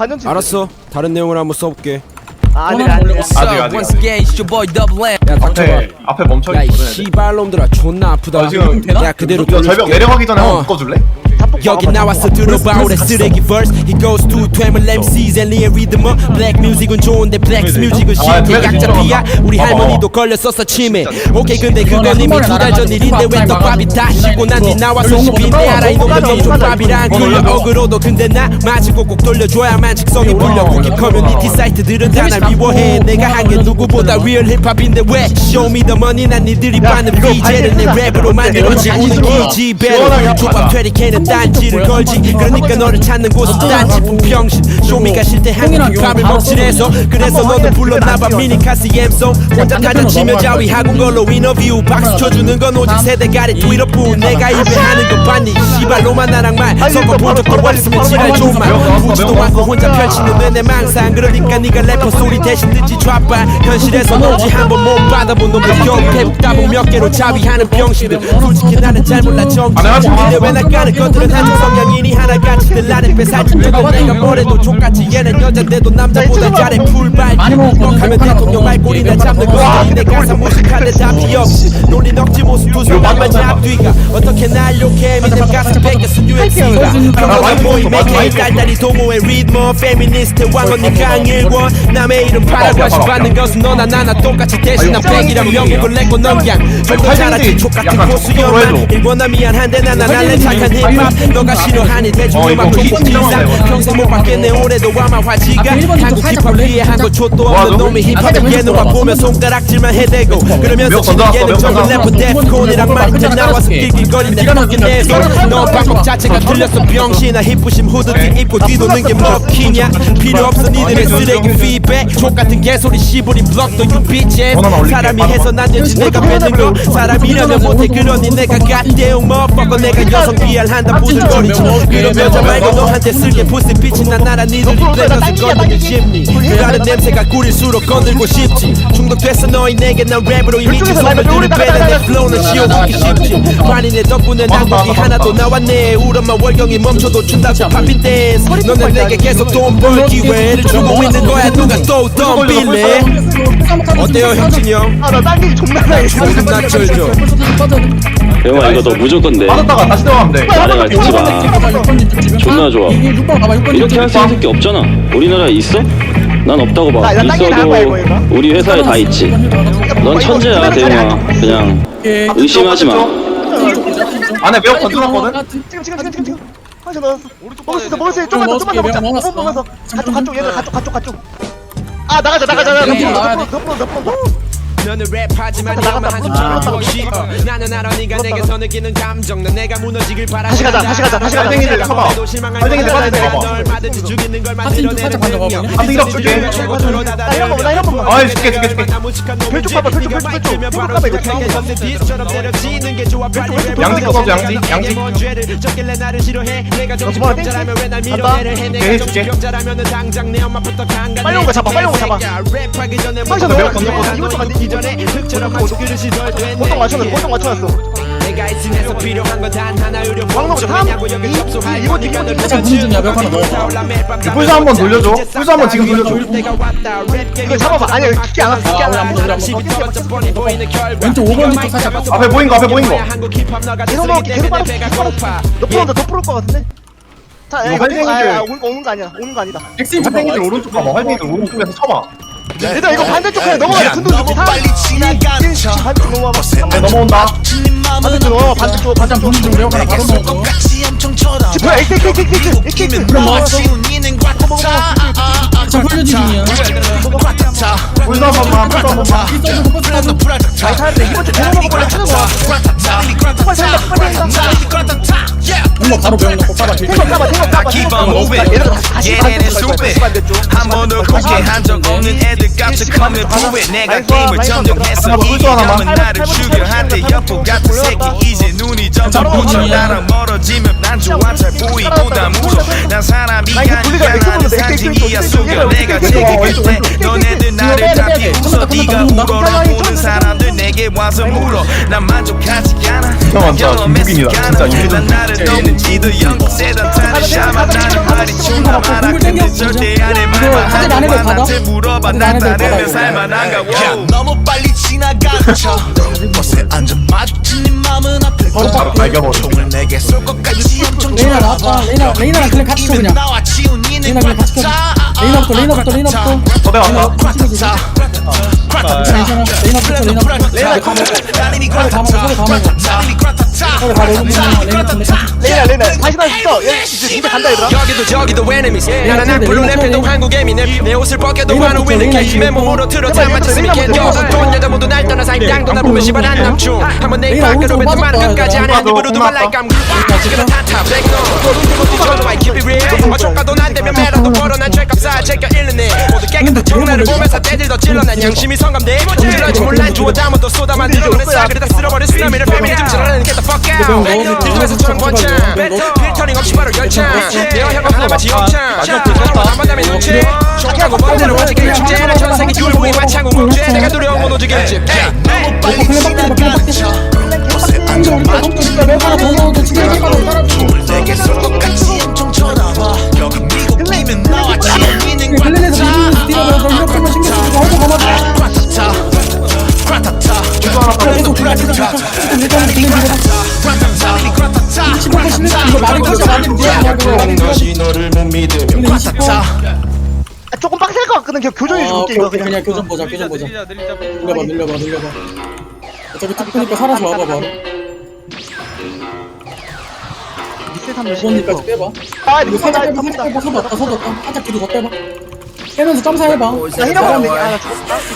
반전치 알았어 다른 내용을 한번 써볼게 아 아직 아직 아직 아직 Once again, it's your boy Double M. 야 닥쳐봐 앞에 앞에 멈춰 야 이 있거든. 씨발놈들아 존나 아프다 아, 지금 야 그대로 너 절벽 돌려줄게. 내려가기 전에 어. 한번 묶어줄래? 여기 나왔어 들어봐 올해 쓰레기 verse. He goes to 퇴물 MCs and 리의 리듬은 Black music은 좋은데 Black music은 아, 싫대. 약자 피야. 우리 어. 할머니도 걸렸었어 치매. 오케이 근데 그건 이미 두 달 전 일인데 왜 떡밥이 다 식고 난 뒤 나와서 씹인데 알아 이놈의 명조밥이랑 굴려. 어그로도 근데 나? 맞고 꼭 돌려줘야만 직성이 불려. 고기 커뮤니티 사이트들은 다날 미워해. 내가 한 게 누구보다 리얼 힙합인데 왜? Show me the money 난 니들이 받는 BJ는 내 랩으로 만들어진 우는 기지 배로 족밥 퇴리케는 딴지를 걸지 그러니까 너를 찾는 곳은 딴지 분평신. 쇼미가 싫대 한국 힙합을 먹칠해서 그래서 너도 불렀나봐 미니카스 엠송 혼자 타자 치며 자위하고 걸로 인터뷰 박수 쳐주는 건 오직 세대 가리. 트위터뿐 내가 입에 하는 거 봤니? 씨발로만 나랑 말. 섞어 본 적도 없으면 지랄 좀만 보지도 않고 혼자 펼치는 내내 망상. 그러니까 네가 래퍼 소리 대신 듣지 좌빨 현실에서 너지 한번 못 받아본 놈들 경패 따봉 몇 개로 자위하는 병신들. 솔직히 나는 잘 몰라. 정치 근데 왜 나가는 것들 은 한쪽 성향이니 하나같이들 나를 빼살찌려고 내가 뭐래도 족같이. 얘는 여잔데도 남자보다 잘해. 풀발. 뻑하면 대통령 말꼬리나 잡는 것들이 내 가사 무식한데 답이 없이. 논리 넉지 모습 두 손만만 앞뒤가. 어떻게 날 욕해? 믿음 가슴 뺏겼은 UMC가 평범한 모임 AK 딸딸이 도모의 리드머. 페미니스트 왕언니 강일권. 남의 이름 팔아 관심 받는 것은 너나 나나 똑같이 대신 난 백이란 명목을 내고 넘양 좀더 잘하지 족같은 고수여만 일본아 미안한데 난안 할래 착한 힙합 너가 싫어하니 대중음악 힙지상 평생 못 받겠네 올해도 아마 화지가 한국 힙합 위에 한거 족도 없는 놈이 힙합을 예능화 보며 손가락질만 해대고 그러면서 지금 얘는 정글 래퍼 데프콘이랑 마이크 나와서 낄낄거리네 꺾인 내손너 방법 자체가 틀렸어 병신아 힙부심 후드티 입고 뒤도는 게 먹히냐 필요 없어 니들의 쓰레기 피백 족같은 개소리 시부리 블럭도 bitches 사람이 해서 난 되지 내가 뱉는 거 사람이라면 못해 그러니 내가 갓대용 motherfucker 내가 여성 비할한다 부들거리지 그런 여자 말고 너한테 쓸게 부스 빛이 난 나라 니들이 뺏어서 건드기 쉽니 그라는 냄새가 구릴수록 건들고 싶지. 중독됐어 너희 내게 난 랩으로 이미 지 선물들을 빼내 내 플로우는 씌워주기 쉽지. 관인의 덕분에 난 곡이 하나도 나왔네. 우엄마 월경이 멈춰도 춘다고 팝핀 댄스. 너는 내게 계속 돈 벌 기회를 주고 있는 거야. 누가 또 덤빌래? 어때요 형진이 형? 아나 당기기 존나 나해 무슨 낯절죠 영화 이거 너 무조건 내. 빠졌다가 다시 들어가면 돼. 말해가 듣지 마. 존나 좋아. 이렇게 할 수 있는 새끼 없잖아. 우리나라에 있어? 난 없다고 봐. 나- 거야, 있어도 이거? 우리 회사에 다 있지. 넌 천재야 대영아. 그냥 의심하지 마. 안에 매우 건드렸거든. 지금 지금 지금 지금 지금. 한시 넣었어 먹을 수 있어 먹을 수 있어. 좀만 더 좀만 더 먹자. 먹었어. 먹으면서 가쪽 가쪽 얘들 가쪽 가쪽 가쪽. 아 나가자 나가자. 나가자 덮어 너는 랩하지만 나갔다, 나갔다. 한숨처럼 보기 어, 나는 알아 네가 내게서 느끼는 감정 넌 내가 무너지길 바라 다시 가자, 다시 가자, 다시 가자. 할머니들 쳐봐. 할머니들 빠지지 마봐. 널 받은지 죽이는 걸 만들어내는 능력 하트 이렇게 줄게. 나 이런 거 나 이런 거만 아이 줄게 줄게 줄게. 별쪽 봐봐, 별쪽, 별쪽, 별쪽. 별쪽 봐봐, 이거 좀. 양지 거 써줘, 양지, 양지. 적길래 나를 싫어해 내가 정신 저거 병자라면 왜날 간다. 밀어내를 해 내가 정신. 병자라면은 당장 내 엄마부터 강간해 빨리 온거 잡아, 빨리 온거 잡아. 랩하기 전에 빨리 먼저 넣어, 너의 넣어. 이거 좀안 돼, 이거 전에 흙처럼 덜 됐네 보통 맞춰놨어 보통 맞춰놨어 내가 있으면서 필요한 건단 하나 의료 이- 접속할 이- 이거 보면 공중이야, 몇 하나 넣어. 불사 한번 돌려줘. 불사 한번 지금 돌려줘. 이거 잡아봐 아니야 키키 안 왔어 키키 안 왔어 왼쪽 5번 쪽 살짝 뺐어 앞에 보인 거 앞에 보인 거. 계속 넣을게 계속 빨았어 너 풀어온다 더 풀을 것 같은데 자 야, 이거 활쟁이들. 아, 아, 오는 거거 아니야 오는 거 아니다 활쟁이들 잡아봐 오른쪽 가봐. 활쟁이들 오른쪽에서 쳐봐. 얘들아 이거 반대쪽 그냥 넘어가자. 근동 줄게 3 2 1 반대쪽 넘어와봐 네, 넘어온다. 반대쪽 넘어와 반대쪽 반대쪽 중 레오 하나 바로 지금 뭐야 엑스 엑스 엑스 엑스 엑스 엑스 그럼 뭐 자. 훈련 중이야 불사 한 번만. 불사 한 번만. 아니 사는데 이번 주 대박 먹어볼래 찾는 거야. 빨리 살다 빨리 살다 엄마 바로 배운 거 까봐 태국 까봐 태국 까봐. Keep on moving. 반대쪽 갈 거야 다시 stupid. 반대쪽 한 번도 그렇게 한적 없는 애들 값을 커면 부해 내가 게임을 점령했어. 하나만. 감은 나를 죽여. 한때 여포 같은 새끼. 이제 눈이 점점 자, 부쳐? 나랑 멀어지면 난 좋아. 잘 보이고 다. 물어. 난 사람이 아니야. 나는 징징이야. 속여. 내가 제일 곁에 너네들 나를 다 비웃어 네가 울어라 보는 사람들 내게 와서 물어. 난 만족하지 않아. 진짜 난 나를 너무 믿어 영세단 타는 샤마 나는 말이 추나 말아 근데 절대 안해 말만 와 받아? 나한테 물어봐. 난 받아, 살만한가 야 wow. 너무 빨리 지나간 척 버스에 앉아. 마주친 네 맘은 아플 바로 거야 딱 발견 총을 내게 쏠것 같이 엄청 나왔다. 레이나 레이나랑 그냥 같이 쳐 입에 그냥 나와 치운 니는 레이나 그냥 같이 쳐 레이나부터 레이나부터 레이나부터 저대 왔다. 꽉찼차. 괜찮아. 레이나부터 레이나부터 레이나 다 먹어. 나님이 다 먹어, 꽉찼차 서로 다 먹어. 나님이 꽉찼차 서로 다 먹으면 레이나 때문에 레이나 레이나 다시 다시 있어 얘 이제 이제 간다 얘들아. 여기도 저기도 enemies 네, 네, 랩해도 네. 한국 에미넴 내 옷을 벗겨도 하는 붙여, 위는 레이나 캐시 이거. 메모로 틀어 다 레이나 맞지 레이나 스미켄 레이나 여섯 돈 여자 모두 날 떠나 사이 땅도 나 보면 시발 안 남중 한번 내 밖으로 뱉은 말은 끝까지 얘들아. 안해 입으로도 맞아, 말랄 감 맞아. 지금 타타 백노 저도 I keep it real. 어쩌가도 난 되면 매라도 벌어 난 죄값 쌓아 제껴 잃는 애 모두 깨끗한 정나를 보면서 때들 더 찔러 난 양심이 성감돼. 찔러지 몰란 주워 담아도 쏟아 만들어버린 싸그리 다 쓸어버린 쓰나미를 패밀리 좀 fuck out 뒤집어서처럼 권창. 필터링 없이 바로 열창. 내 혀가 하나마치 영창. 한번 다음에 눈치 촉하고 번대로 와지게. 축제나 전 세계 둘보이 마창고 목재 내가 두려운 건 오직 일집 너무 빨리 진짜 랩 하나 더 넣어도 진짜 랩 하나 더 따라줘 총을 내게 쏠것 같이 엄청 쳐다봐 여기 미국이면 나와. 치운 니는 글렌 믿으면 꽉찼차 조금 빡셀 것 같거든 교- 교정해 아, 줄게 오케이, 이거 오케이. 그냥 그냥 교정 보자, 교정 보자. 늘려봐, 늘려봐, 늘려봐. 어차피 툭 크니까 살아서 와봐, 바로. 5번니까지 빼봐. 아 이거 이거 살짝 살짝 빼봐, 살짝 빼봐. 서뒀다, 서뒀다. 살짝 뒤로 더 빼봐. 빼면서 점사 해봐. 나 히라고 되게 아나 죽었다 랩은 말이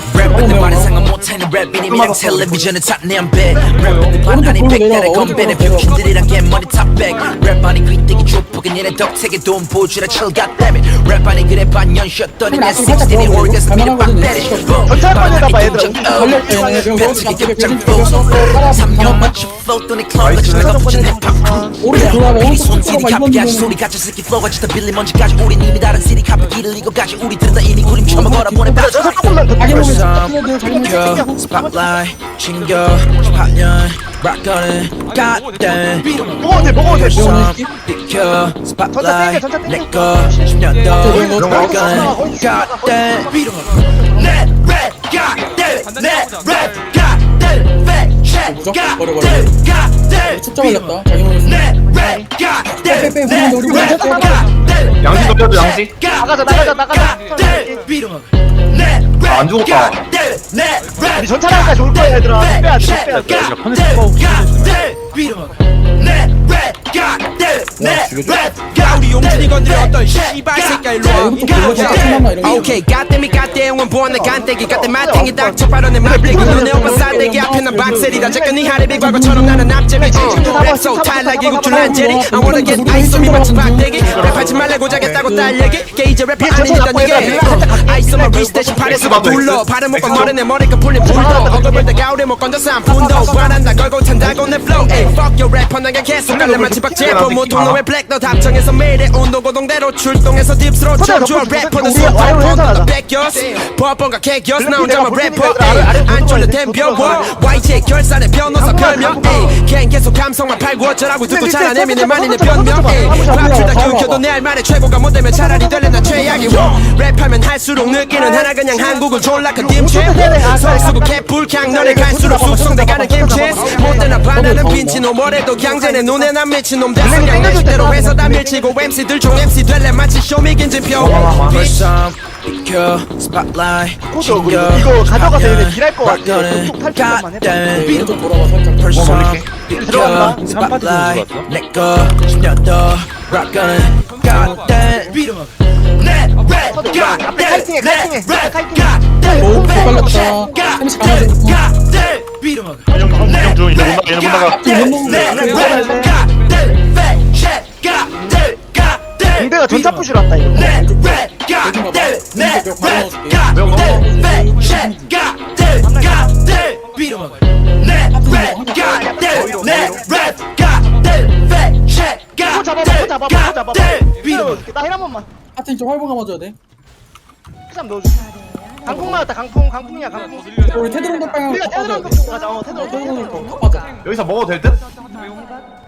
못하는 랩이니면 텔레비전에 탑내한 배. 랩은 반환이 오른쪽 백달에 건배는 내려와, 뷰킨들이란 게 머리 탑백 랩안이 귀때기 주폭은 얘네 덕택에 돈 보여주라 철가 때문에 랩안이 그래 반년 쉬었더니 내 아직 살짝 16이 더 월드에서 미래 빡때리. 그럼 거기서 뱉기 갑자기 격장 flow 따라 3년 맞춰 flow 또내 클럽 같이 내가 붙인 힙합 오른쪽 돌아봐, 우리 오른쪽 손 CD 돌아봐, 이번 카피까지 주는. 소리 같이 새끼 flow가 짙어 빌리 먼지까지. 우린 이미 다른 CD 카피기를 이거까지. 우리들은 다 이미 구림 처먹어라 보내 몸에 First 다 time, spotlight, 챙겨, 18년, rock on it, goddamn. 먹어도 돼 먹어도 돼 비켜, spotlight, 전차 땡겨, 내 거, 10년 더, 땡겨. rock on it, goddamn. 내 랩, goddamn, 내 랩, goddamn, 무조건 버려, 버려. goddamn, goddamn. 축자 걸렸다, 자기 몸에. 내 랩, goddamn, 빼, 빼, 내 우리 랩, 먼저 빼. goddamn, 양지 돌려줘 양지 나가자 나가자 나가자 아, 안 죽었다. 우리 전차라니까 좋을 거야 얘들아 빼야 돼 빼야 돼 야 우리 용준이 건드려 어떤 씨발 새끼야 일로 와 오른쪽 돌려서 짜증난다, 이런 아, 거. 오케이. 가땜이 가땜은 보안나 간대기 가땜. 마탱이 닥쳐 바로내 맛배기 너네 오빠 싸대기 앞에 난 박셀이다. 제건 네 하리비 과거처럼 나는 앞제비지 랩소 탈락이 국준 한제리 I wanna get 아이소미 마치 박대기. 랩하지 말라고 자겠다고 딸 얘기 게이지 랩이 아니니까 이게 아이소마 리스 대신 팔에서 둘러. 발음 못 건머리 내 머리가 풀린 불도. 어글벌 때 가오리 못 건져서 한 푼도 바란다. 걸고 찬다고 내 flow. Fuck your rapper. 나가 계속 갈래 마치 박재범 모통 너의 블랙 너 답정해서 매일의 온도 고동대로 출동해서 딥스로 쳐줘 래퍼는 본도 뺏겨 법원과 개겨서 나 혼자만 래퍼 안 쫄려 댐벼워. YJ 결산의 변호사 별명. 걘 계속 감성만 팔고 어쩌라고 듣고 자라내미 내 말이 내 변명. 밥줄다 키우켜도 내 할 말에 최고가 못 되면 차라리 될래 난 최악이 워 랩하면 할수록 느끼는 하나 그냥 한국을 졸라 큰속 쓰고 개뿔캉 너네 갈수록 숙성돼가는 김치 못되나 바라는 빈치노 뭐래도 강제내 눈에 난 미친놈 대성량 내 식대로 해서 다 밀치고 MC들 중 MC 될래 마치 time, 비켜, 챙겨, 이거 가져가서 얘네 18년, 딜할 거 같아. 그쪽 탈출만 해봐. 살짝. 비켜, spotlight, 내거 10년 더, on it, goddamn. 내 랩, 앞에 카이팅해, 카이팅해. 내 랩, 카이팅해. 오. 걸렸다. 햄스 가만히 있어. 중 이제 못 나가 얘는 못 나가 공대가 전차 부시러 왔다 이거 코 잡아봐 코 잡아봐 코 잡아봐 나 힐 한 번만 하트 파팅 좀 활보가 맞아야 돼 피삼 넣어줘 강풍 맞았다 강풍 강풍이야 강풍 우리 테드론도 빵 우리가 테드론 거 가자 어 어, 테드론 더 빠져 여기서 먹어도 될 듯?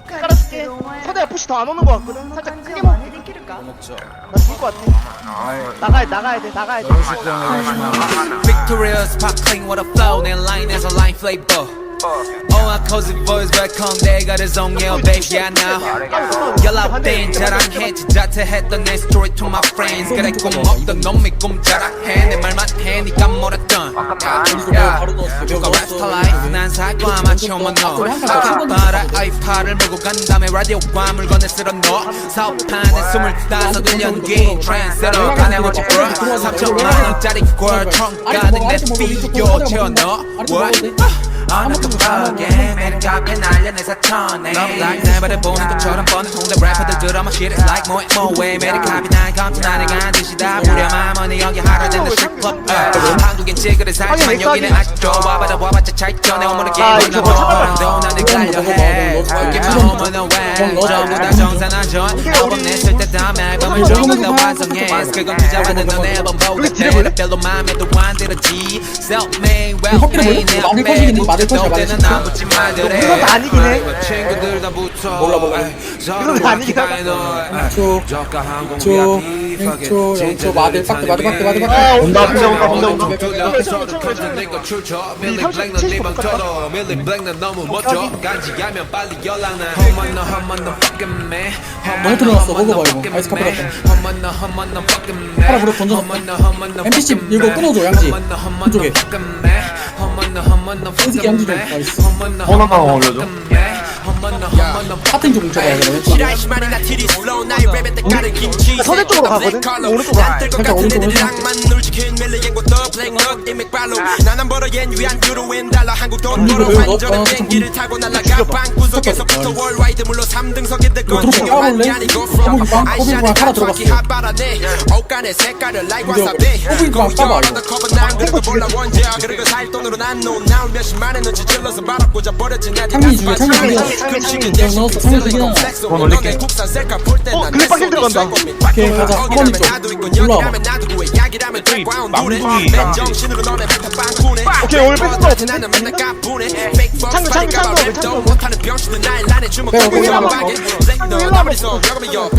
깔아줄게 서대야 푸시 더 안 오는 거 같거든 살짝 크게 먹을게 나 죽을 거 같아 나가야 나가야 돼 나가야 돼 Victorious, pop clean with a flow. Oh, boys back home, baby, I know. 연락 자랑해, 지자체했던 내 story to my friends. 그래, 꿈 없던 놈이 꿈 자랑해, 내 말만 해, 니가 몰았던. 야, 누가 랩스타 라이프, 난 살과 맞춰만 넣어. 아까봐라 아이파를 몰고 간 다음에 라디오와 물건을 쓸어 넣어. 사업하는 스물다섯을 연기, 트랜스로 가내워지 브라. 3천만 원짜리 꼴, 청가는 내 비디오 채워 넣어. What? 어느 뚱하게 매력 앞에 날려내 사천에. Love like 내발을 보는 것처럼 뻔한 홍대 래퍼들 드라마 shit is like 뭐해 뭐해 매력 앞이 난 감투 나를 간듯이 다 부려마 money 여기 하루 된다 uh. 한국엔 찌그레 살지만 여기는 아직도 와봐라 와봤자 아, 게임은 저거. 너도 나를 갈려해. 여기만 오면 왜? 전부 다 정산하전 앨범 냈을 때 다음 앨범을 전부 다 완성해. 그건 투자받는 넌 앨범 보고 별로 맘에도 안 들었지. Self-made, well-made 내? 앞에 컷이긴 해, 마들 컷이야, 또 때는 마들 컷. 나붙지 말들해 그건 다 아니긴 해. 붙어 몰라, 몰라. 그건 다 아니긴 하다. 초, 초, 1초, 0초, 마들 빡대, 마들 빡대, 마들 아, 빡대. 온다 온다 온다 온다 온다 너무 들어갔어. 먹어봐, 이거. 아이스 카페 하나 불어 던져. NPC 이거 끊어줘, 양지. 그쪽에. 솔직히 파팅 좀 뭉쳐봐야 돼. 서대 쪽으로 가거든? 오른쪽으로 가 살짝 오른쪽, 오른쪽. 나는 벌어 얜 위안 유로인 달러. 한국 돈 언니가 벌어 왜 넣어? 완전한 아, 비행기를 타고 날아가 방구석에서부터 월와이드 물로 3등석인데 이거 그건 들어가, 중요한 게 까볼래? 아니고 꼬부기 from 빵, 꼬부기 빵 하나 들어갔어. 핫바라네. 옷간의 색깔을 like 이거 wasabi. 꼬부기 빵 까봐, 이거. 커버 난 그래도 몰라 원자 그리고 살 돈으로 난 놓은 나올 몇십만 원어치 질러서 바라보자. 버려진 내 창민이 중에 창민이 중에. 국산 셀카 볼때 어, 힘 들어간다. 오케이, 가자. 사번이 정신으로 너네 빵꾸네. 오케이, 오늘 같은데? 나는 맨날 까부네. Fake 랩도. 못하는 병신들 나의 나머지.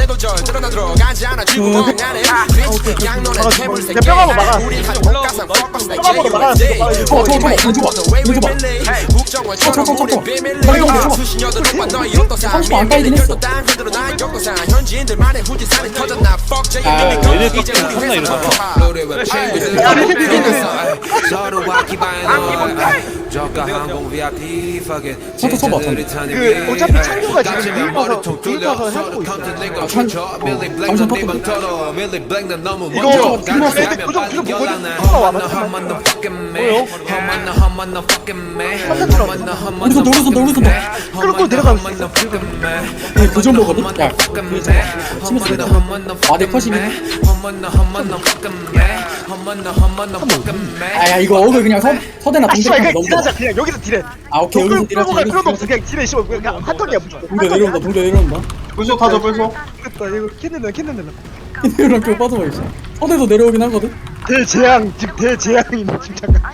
옆절 들어가지 않아. 멍하네. Bitch. 새끼. 우린 뼈가로. 어. 국정원처럼. 비밀 너의. 땅 흔들어 난 현지인들만의 후지산이 터졌나. Fuck 깎이는 우리 존나 회사 이러나 노래 왜 친구들 야, 이렇게 비비겠어. 서로 와 기반은 저가 항공 VIP fuck it 쳐봐, 쳐봐. 그 어차피 창조가 지금 뒤집어서 뒤집어서 해주고 있어 아, 참. 당신 퍼트 이거 애들 표정 표정 보거든 누가 와봐 오른손 오른손 오른손 끌고 내려가면 이게 고정 거거든? 야 치면 되다 마대 컷이네 아야 이거 어글 그냥 서, 서대나 아 씨발 동대랑 그냥 넘겨 딜하자 그냥 여기서 딜해. 아 오케이. 여기서 끌고 가 끌고 없어. 그냥 딜해 씨발. 그냥 한 턴이야 무조건. 동대 내려온다 동대 내려온다 불소 타죠 불소. 됐다. 이거 캔nen다 캔nen다 이랑 교 빠져버리지 서대도 내려오긴 하거든? 대재앙 지금 대재앙이네 지금 잠깐.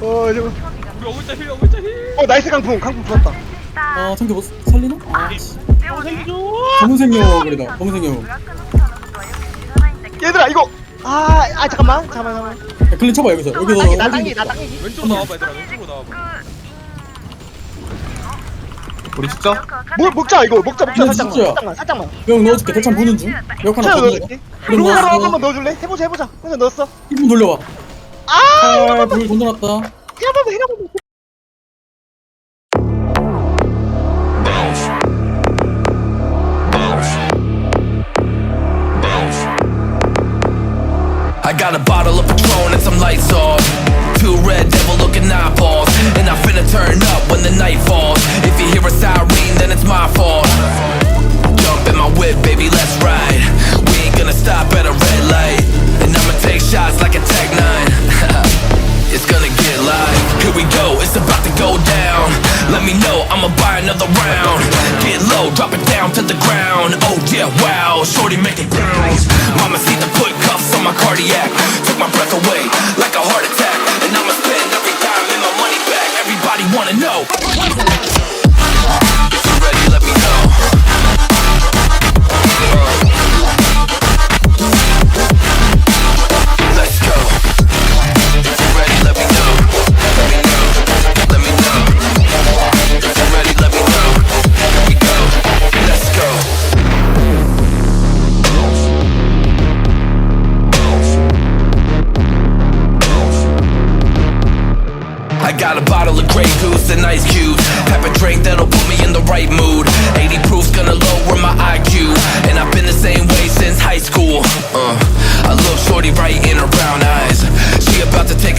어 저거. 우리 어글자 힐 어글자 힐 어 나이스 강풍 강풍 좋았다. 아 상대 뭐 살리나? 아씨. 검은색 여글이다 검은색 여글 얘들아 이거. 아, 아 잠깐만 잠깐만 잠깐만. 야, 클린 쳐봐 여기서. 여기서 당기 나 당기 나 당기 우리 진짜? 뭐 먹자 이거. 먹자 먹자. 이거 살짝만 진짜야. 살짝만. 살짝만. 형 넣어줄게. 대창 보는 중역 하나 차더 넣어 넣어줄게. 로가로 넣었어 한번 넣어줄래? 해보자 해보자. 그래서 넣었어. 1분 돌려봐. 아 아불 던져놨다. 해봐봐 해봐봐 got a bottle of Patron and some lights off. Two red devil looking eyeballs. And I finna turn up when the night falls. If you hear a siren, then it's my fault. Jump in my whip, baby, let's ride. We ain't gonna stop at a red light. Me know, I'ma buy another round. Get low, drop it down to the ground. Oh yeah, wow, shorty make it bounce. Mama see the push cardiac. Took my breath away like a heart attack. And I'ma spend every dime and my money back. Everybody wanna know.